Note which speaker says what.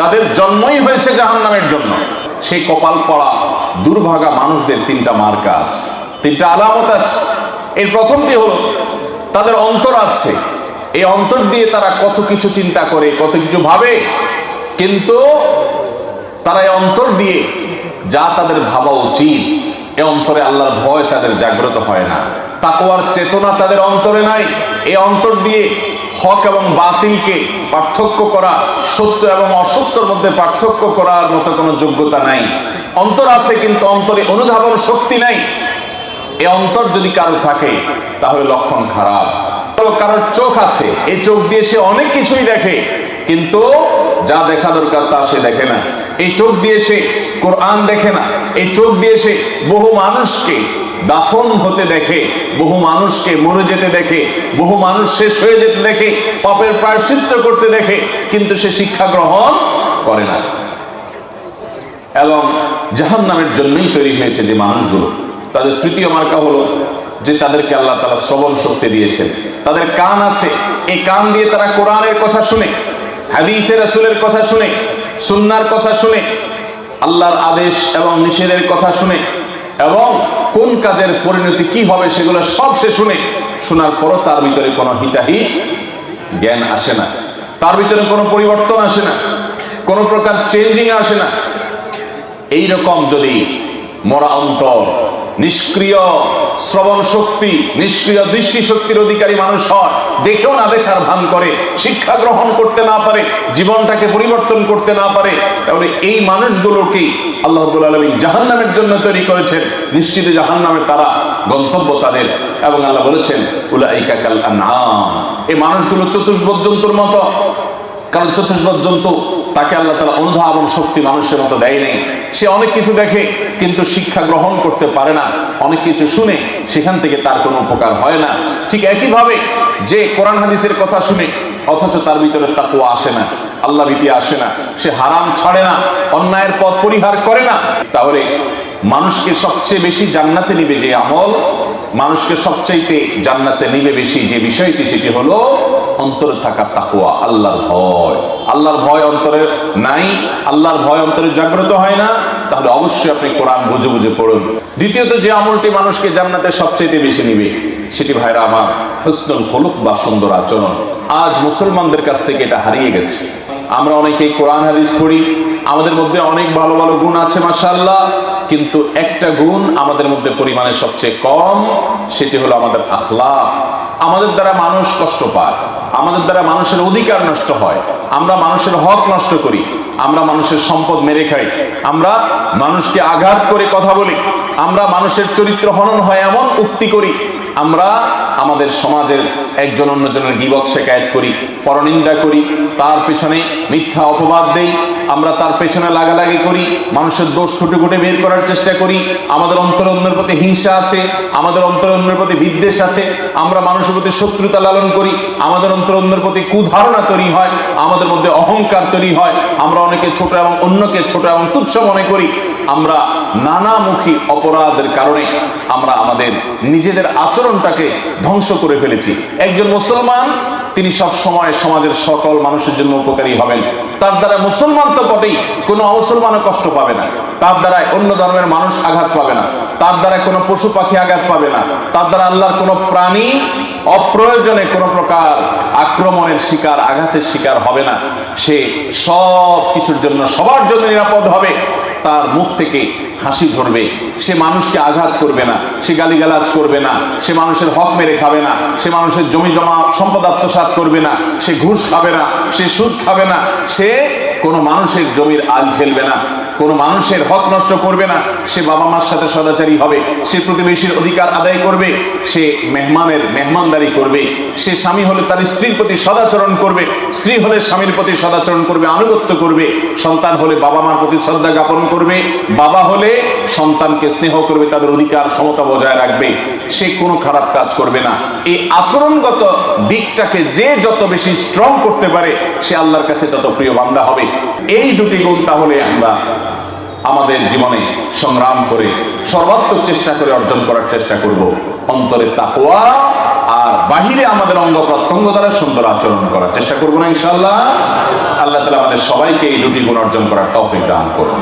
Speaker 1: তাদের জন্মই হয়েছে জাহান্নামের জন্য। সেই কপাল পড়া দুর্ভাগা মানুষদের তিনটা মার্কা আছে, তিনটা আলামত আছে। এর প্রথমটি হলো, তাদের অন্তর আছে। এই অন্তর দিয়ে তারা কত কিছু চিন্তা করে, কত কিছু ভাবে, কিন্তু তারা এই অন্তর দিয়ে যা তাদের ভাবা উচিত, এ অন্তরে আল্লাহর ভয় তাদের জাগ্রত হয় না। তাকওয়ার চেতনা তাদের অন্তরে নাই। এ অন্তর দিয়ে হক এবং বাতিলকে পার্থক্য করা, সত্য এবং অসত্যর মধ্যে পার্থক্য করার মতো কোনো যোগ্যতা নাই। অন্তর আছে কিন্তু অন্তরে অনুধাবন শক্তি নাই। এ অন্তর যদি কারও থাকে, তাহলে লক্ষণ খারাপ। কারোর চোখ আছে এই চোখ দিয়ে সে অনেক কিছুই দেখে, কিন্তু যা দেখা দরকার তা সে দেখে না। এই চোখ দিয়ে সে কোরআন দেখে না। এই চোখ দিয়ে সে বহু মানুষকে দাফন হতে দেখে, বহু মানুষকে মরে যেতে দেখে, বহু মানুষ শেষ হয়ে যেতে দেখে, পাপের প্রায়শ্চিত্ত করতে দেখে, কিন্তু সে শিক্ষা গ্রহণ করে না। এবং জাহান নামের জন্যই তৈরি হয়েছে যে মানুষগুলো, তাদের তৃতীয় মার্কা হলো যে তাদেরকে আল্লাহ তালা শ্রবণ শক্তি দিয়েছেন। তাদের কান আছে, এই কান দিয়ে তারা কোরআনের কথা শুনে, হাদিসের রাসূলের কথা শুনে, সুন্নার কথা শুনে, আল্লাহর আদেশ এবং নিষেধের কথা শুনে, এবং কোন কাজের পরিণতি কি হবে সেগুলো সব সে শুনে। শোনার পরও তার ভিতরে কোনো হিতাহিত জ্ঞান আসে না। তার ভিতরে কোনো পরিবর্তন আসে না। কোনো প্রকার চেঞ্জিং আসে না। এই রকম যদি মরা অন্তর, নিষ্ক্রিয় শ্রবণ শক্তি, নিষ্ক্রিয় দৃষ্টি শক্তির অধিকারী মানুষ হয়, দেখেও না দেখার ভান করে, শিক্ষা গ্রহণ করতে না পারে, জীবনটাকে পরিবর্তন করতে না পারে, তাহলে এই মানুষগুলোকে আল্লাহ রব্বুল আলমিন জাহান্নামের জন্য তৈরি করেছেন। নিশ্চিত জাহান্নামের তারা গন্তব্য তাদের এবং আল্লাহ বলেছেন, উলাইকা এই মানুষগুলো চতুষ্পদ জন্তুর মতো। কারণ চতুষ্পদ জন্তু তাকে আল্লাহ তালা অনুধাবন শক্তি মানুষের মতো দেয় নেই। সে অনেক কিছু দেখে, কিন্তু শিক্ষা গ্রহণ করতে পারে না। অনেক কিছু শুনে, সেখান থেকে তার কোনো উপকার হয় না। ঠিক একইভাবে যে কোরআন হাদিসের কথা শুনে অথচ তার ভিতরে তাকুয়া আসে না আল্লাহ ভীতি আসে না, সে হারাম ছাড়ে না, অন্যায়ের পথ পরিহার করে না। তাহলে মানুষকে সবচেয়ে বেশি জান্নাতে নিবে যে আমল, মানুষকে সবচাইতে জান্নাতে নিবে বেশি যে বিষয়টি, সেটি হলো অন্তরে থাকা তাকুয়া আল্লাহর ভয়। আল্লাহর ভয় অন্তরে নাই, আল্লাহর ভয় অন্তরে জাগ্রত হয় না তাহলে অবশ্যই আপনি কোরআন বুঝে বুঝে পড়ুন। দ্বিতীয়ত, যে আমলটি মানুষকে জান্নাতে সবচেয়ে বেশি নিবে, সেটি ভাইরা আমার হুসনুল হলুক বা সুন্দর আচরণ। আজ মুসলমানদের কাছ থেকে এটা হারিয়ে গেছে। আমরা অনেকেই কোরআন হাদিস পড়ি, আমাদের মধ্যে অনেক ভালো ভালো গুণ আছে, মাশাআল্লাহ। কিন্তু একটা গুণ আমাদের মধ্যে পরিমাণে সবচেয়ে কম, সেটি হলো আমাদের আখলাক। আমাদের দ্বারা মানুষ কষ্ট পায়, আমাদের দ্বারা মানুষের অধিকার নষ্ট হয়, আমরা মানুষের হক নষ্ট করি, আমরা মানুষের সম্পদ মেরে খাই, আমরা মানুষকে আঘাত করে কথা বলি, আমরা মানুষের চরিত্র হনন হয় এমন উক্তি করি, আমরা আমাদের সমাজের একজন অন্যজনের গিবত শেখায়ত করি, পরনিন্দা করি, তার পেছনে মিথ্যা অপবাদ দেই, আমরা তার পেছনে লাগালাগি করি, মানুষের দোষ খুঁটে খুঁটে বের করার চেষ্টা করি, আমাদের অন্তর অন্যের প্রতি হিংসা আছে, আমাদের অন্তর অন্যের প্রতি বিদ্বেষ আছে, আমরা মানুষের প্রতি শত্রুতা লালন করি, আমাদের অন্তর অন্যের প্রতি কুধারণা তৈরি হয়, আমাদের মধ্যে অহংকার তৈরি হয়, আমরা অনেকে ছোট এবং অন্যকে ছোট এবং তুচ্ছ মনে করি আমরা নানামুখী অপরাধের কারণে আমরা আমাদের নিজেদের আচরণটাকে ধ্বংস করে ফেলেছি। একজন মুসলমান, তিনি সব সময় সমাজের সকল মানুষের জন্য উপকারী হবেন। তার দ্বারা মুসলমান তো বটেই, কোনো অমুসলমানও কষ্ট পাবে না। তার দ্বারা অন্য ধর্মের মানুষ আঘাত পাবে না। তার দ্বারা কোনো পশু পাখি আঘাত পাবে না। তার দ্বারা আল্লাহর কোনো প্রাণী অপ্রয়োজনে কোনো প্রকার আক্রমণের শিকার, আঘাতের শিকার হবে না। সে সব কিছুর জন্য সবার জন্য নিরাপদ হবে। তার মুখ থেকে হাসি ঝরবে। সে মানুষকে আঘাত করবে না, সে গালিগালাজ করবে না, সে মানুষের হক মেরে খাবে না, সে মানুষের জমি জমা সম্পদ আত্মসাত করবে না, সে ঘুষ খাবে না, সে সুদ খাবে না, সে কোনো মানুষের জমির আল ঠেলবে না। কোনো মানুষের হক নষ্ট করবে না। সে বাবা মার সাথে সদাচারী হবে, সে প্রতিবেশীর অধিকার আদায় করবে, সে মেহমানের মেহমানদারি করবে, সে স্বামী হলে তার স্ত্রীর প্রতি সদাচরণ করবে, স্ত্রী হলে স্বামীর প্রতি সদাচরণ করবে, আনুগত্য করবে, সন্তান হলে বাবা মার প্রতি শ্রদ্ধা জ্ঞাপন করবে, বাবা হলে সন্তানকে স্নেহ করবে, তাদের অধিকার সমতা বজায় রাখবে, সে কোনো খারাপ কাজ করবে না। এই আচরণগত দিকটাকে যে যত বেশি স্ট্রং করতে পারে, সে আল্লাহর কাছে তত প্রিয় বান্দা হবে। এই দুটি গুণ তাহলে আমরা আমাদের জীবনে সংগ্রাম করে সর্বাত্মক চেষ্টা করে অর্জন করার চেষ্টা করব। অন্তরে তাকোয়া আর বাহিরে আমাদের অঙ্গ প্রত্যঙ্গ দ্বারা সুন্দর আচরণ করার চেষ্টা করব না ইনশাল্লাহ আল্লাহ তালা আমাদের সবাইকে এই দুটি গুণ অর্জন করার তৌফিক দান করুন।